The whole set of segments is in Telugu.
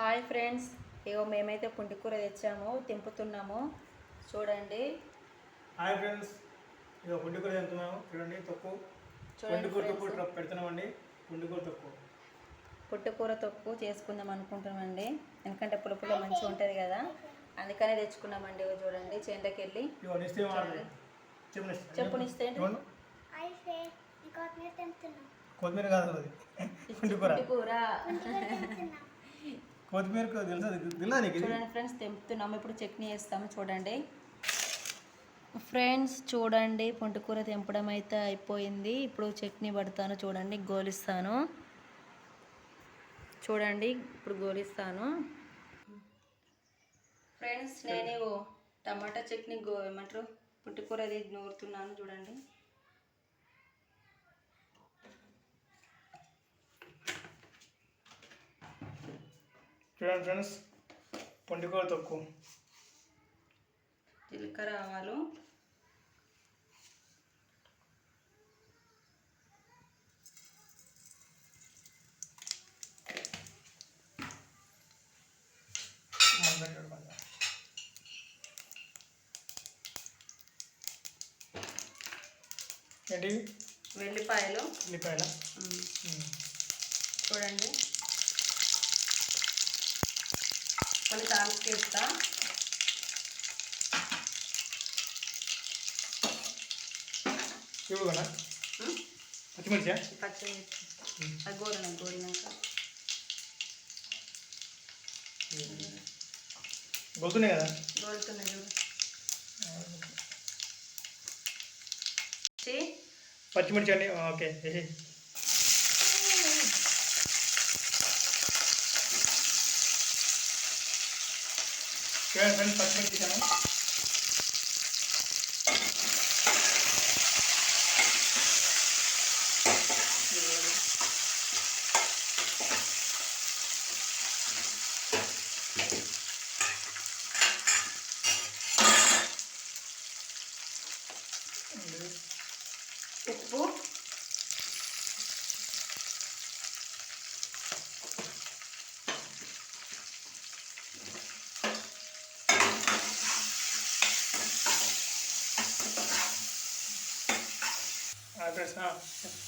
Hi friends. ఇగో మేమైతే పుంటికూర తెచ్చాము తెంపుతున్నాము. చూడండి. Hi friends. ఇక పుండుకూర తింటున్నాము. చూడండి తొక్కు. చూడండి పుండుకూర తొక్కు friends. ఇట్లా పెడుతున్నామండి. పుండుకూర తొక్కు. పుట్టుకూర తొక్కు చేసుకుందాం అనుకుంటున్నామండి. ఎందుకంటే పులుపులో మంచిగా ఉంటుంది కదా. అందుకనే తెచ్చుకున్నామండి. ఇగో చూడండి చేనులోకి వెళ్ళి చెప్పునిస్తే కొత్తిమీర కాదు పుట్టుకూర తెంపుతున్నాం కొత్తిమీర తెలుసా? తెలుసా నీకు చూడండి ఫ్రెండ్స్ తెంపుతున్నాము. ఇప్పుడు చట్నీ వేస్తాము చూడండి. ఫ్రెండ్స్ చూడండి పుంటికూర తెంపడం అయితే అయిపోయింది. ఇప్పుడు చట్నీ పడతాను చూడండి గోలిస్తాను. చూడండి ఇప్పుడు గోలిస్తాను. ఫ్రెండ్స్ నేను టమాటా చట్నీ గో ఏమంటారు? పుట్టుకూర అది నూరుతున్నాను చూడండి. చూడండి ఫ్రెండ్స్ పుండుకూర తొక్కు. జీలకర్ర ఆవాలు. ఏంటి? వెల్లిపాయలు. ఉల్లిపాయల ఉమ్, చూడండి. కొన్ని తాలింపు వేస్తా. ఇవి కదా? ఉమ్, పచ్చిమిర్చి? పచ్చిమిర్చి. అది గోరిన గోరినాక గొలుతున్నాయి కదా? గోరుతున్నాయి చూడు. పచ్చిమిర్చి అండి ఓకే. వేసి చూడండి ఫ్రెండ్స్ పచ్చిమిర్చి తీసాను ఉప్పు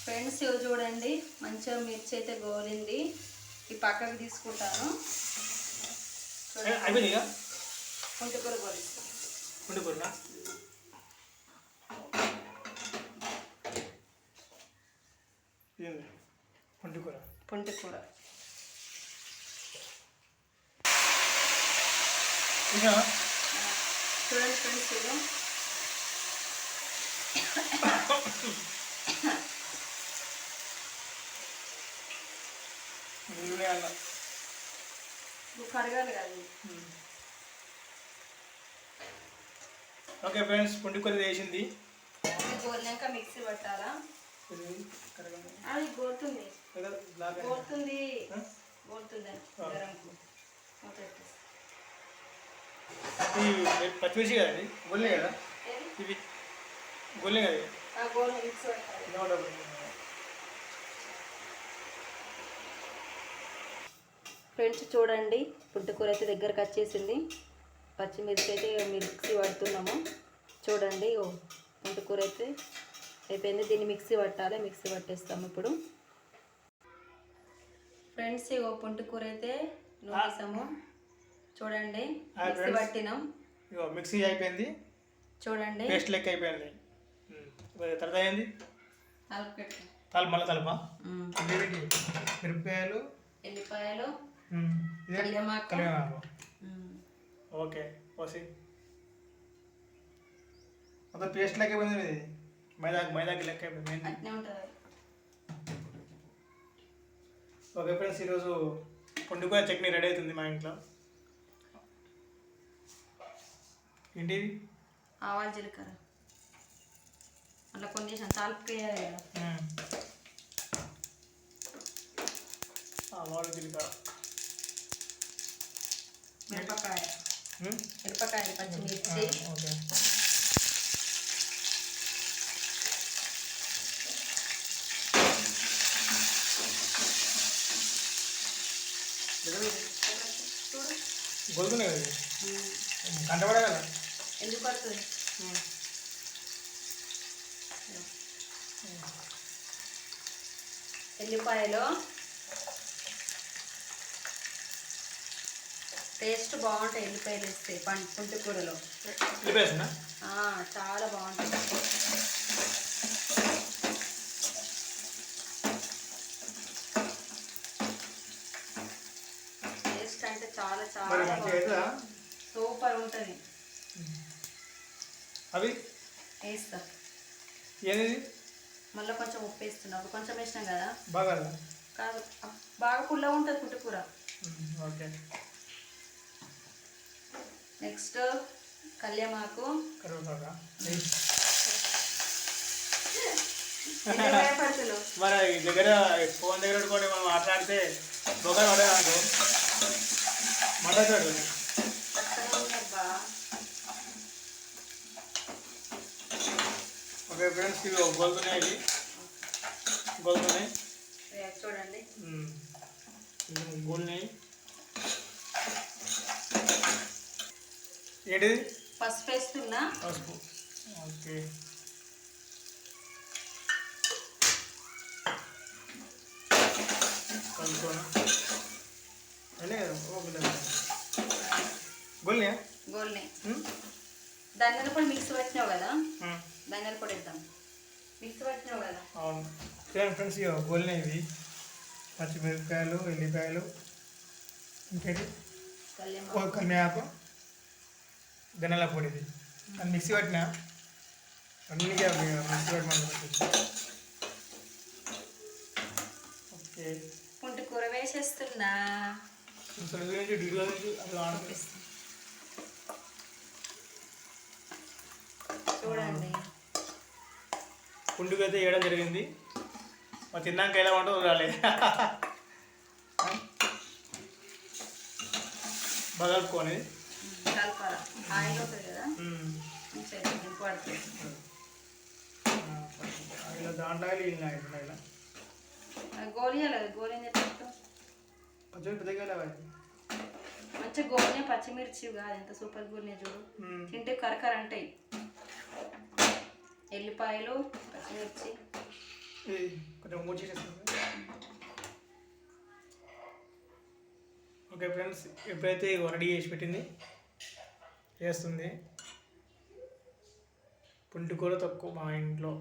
ఫ్రెండ్స్ ఇవి చూడండి. మంచిగా మిర్చి అయితే గోలింది. ఈ పక్కకు తీసుకుంటాను. పుంటికూర గోలిస్తాను. పుంటికూర ఇంకా? చూడండి ఫ్రెండ్స్ ఇది నీళ్ళే కడగాలి కదా ఇది. ఓకే ఫ్రెండ్స్ పుండుకూర వేసింది. ఇది గోలినాక మిక్సీ పట్టాలా. అది గోరుతుంది. గోరుతుంది? గోరుతుంది. ఇది పచ్చిమిర్చి కదా ఇది? గొల్లే కదా? ఇవి గొల్లే కదా ఇవి. ఆ గోరు మిక్సీ పట్టాలి తినవడం. ఫ్రెండ్స్ చూడండి పుట్టుకూర అయితే దగ్గరకు వచ్చేసింది. పచ్చిమిర్చి అయితే మిక్సీ పడుతున్నాము. చూడండి ఓ పుట్టుకూర అయితే అయిపోయింది. దీన్ని మిక్సీ పట్టాలి మిక్సీ పట్టేస్తాము ఇప్పుడు. ఫ్రెండ్స్ ఓ పుంటుకూర అయితే నూనేసాము చూడండి మిక్సీ. పట్టినాం. ఇగో మిక్సీ అయిపోయింది. చూడండి. పేస్ట్ లెక్క అయిపోయింది. తర్వాత అయింది తలుపు మళ్ళీ తలప? మిరపకాయలు? ఎల్లిపాయలు ఉమ్. ఓకే పోసి మొత్తం పేస్ట్ లెక్క అయిపోయింది ఇది మైదా మైదాకి లెక్క అయిపోయింది ఓకే ఫ్రెండ్స్ ఈరోజు పుండుకూర చట్నీ రెడీ అవుతుంది మా ఇంట్లో. ఏంటి? ఆవాలు జీలకర్ర. కొన్ని చేసిన తాలిపు వేయాలి. ఆవాలు జీలకర్ర. మిరపకాయ ఉమ్. మిరపకాయలు పచ్చిమిర్చి ఆ, ఓకే మిరపకాయ గొలుతున్నాయి కదా ఇది. కంటపడే కదా ఎందుకు పడుతుంది ఎల్లిపాయలు టేస్ట్ బాగుంటాయి ఎల్లిపాయలు వేస్తే పంట పుంటి కూరలో. వెళ్ళిపోయేస్తున్నా ఆ, చాలా బాగుంటుంది టేస్ట్ అంటే చాలా చాలా సూపర్ ఉంటుంది. అవి? వేస్తా. ఏంది? మళ్ళీ కొంచెం ఉప్పు వేస్తున్నా. అప్పుడు కొంచెం వేసినాం కదా? బాగా కాదు. బాగా పుల్లగా ఉంటుంది పుట్టుకూర ఓకే. నెక్స్ట్ కళ్యామాకు. ఈ దగ్గర ఫోన్ దగ్గర పెట్టుకొని మనం మాట్లాడితే బొగలు పడే అనుకో మాట్లాడతాడు పక్కనే ఉన్నబ్బా ఓకే ఫ్రెండ్స్ ఇవి గొలుతున్నాయి ఇవి. గొలుతున్నాయి. చూడండి. గోల్నాయి ఏంటిది? పసుపు వేస్తున్నా. పసుపు. ఓకే. గోల్ని ధనియాల పొడి మిక్స్ పెట్టినావు కదా. ధనియాల పొడి వేద్దాం. మిక్స్ పెట్టినావు కదా? అవును. చూడండి ఫ్రెండ్స్ ఇక గోల్నే ఇవి. పచ్చిమిరపకాయలు ఎల్లిపాయలు ఇంకేంటి? కళ్యామాకు. ఓ కన్యాకు ధనియాల పొడి ఇది అది మిక్సీ పట్టిన అన్ని మిక్సీ పట్టమని ఓకే. పుంటి కూర వేసేస్తున్నా. అసలు గురించి చూడండి. పుండుకు అయితే వేయడం జరిగింది. మరి తిన్నాక ఎలా ఉంటుందో చూడాలి. బాగా కలపాల? ఆయిల్ అవుతుంది కదా. మంచిగా దింపు పడుతుంది. దాంట్లో ఇలా. గోలియాలి గోలి చెట్టు కొంచెం పెద్దగా ఇలా అవ్వాలి. మంచిగా గోలినే పచ్చిమిర్చి కాదు ఎంత సూపర్ గోలినే చూడు. తింటే కరకర అంటాయి. ఎల్లిపాయలు పచ్చిమిర్చి. ఓకే ఫ్రెండ్స్ ఎప్పుడైతే రెడీ చేసి పెట్టింది. చేస్తుంది. పుంటికూర తక్కువ మా ఇంట్లో.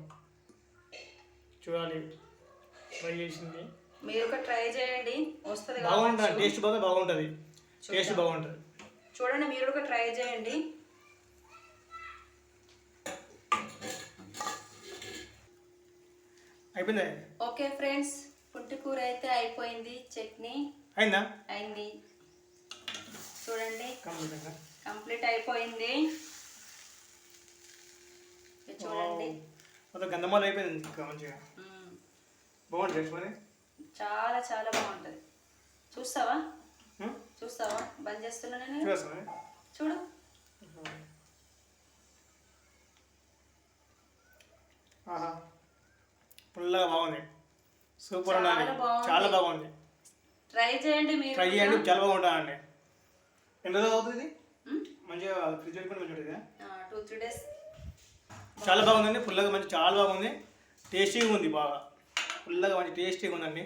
చూడాలి. ట్రై చేసింది. మీరు ఒక ట్రై చేయండి. వస్తుంది బాగుంటుంది. టేస్ట్ బాగా బాగుంటుంది. టేస్ట్. బాగుంటుంది. చూడండి మీరు ఒక ట్రై చేయండి. అయిపోయిందా? ఓకే ఫ్రెండ్స్ పుట్టి కూర అయితే అయిపోయింది. చట్నీ అయిందా? అయింది. చూడండి. కంప్లీట్ అయిపోయింది. చూడండి. మొత్తం గంధమాలు అయిపోయింది ఇంకా మంచిగా. బాగుంటుంది మరి? చాలా చాలా బాగుంటుంది. చూస్తావా? చూస్తావా? బంద్ చేస్తున్నా నేను. చూడు. పుల్లగా బాగుంది. సూపర్ బాగుంది. చాలా బాగుంది. ట్రై చేయండి మీరు ట్రై చేయండి చాలా బాగుంటుందండి ఎన్ని రోజులు అవుతుంది? మంచిగా ఫ్రిడ్జ్ పెట్టుకుని మంచిగా టూ త్రీ డేస్ చాలా బాగుందండి పుల్లగా మంచి చాలా బాగుంది. టేస్టీగా ఉంది బాగా. పుల్లగా మంచి టేస్టీగా ఉందండి.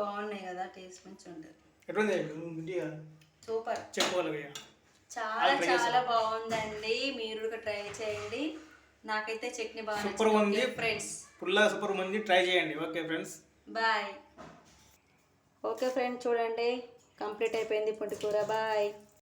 బాగున్నాయి కదా టేస్ట్ మంచిగా ఉంటుంది ఎటువంటి సూపర్. చెప్పుకోవాలి. చాలా చాలా బాగుందండి. మీరు కూడా ట్రై చేయండి. నాకైతే చట్నీ బాగా గా ఉంది. ఫ్రెండ్స్ పుల్లగా సూపర్ మంది ట్రై చేయండి. Okay friends bye okay friends చూడండి. కంప్లీట్ అయిపోయింది పుట్టికూర బాయ్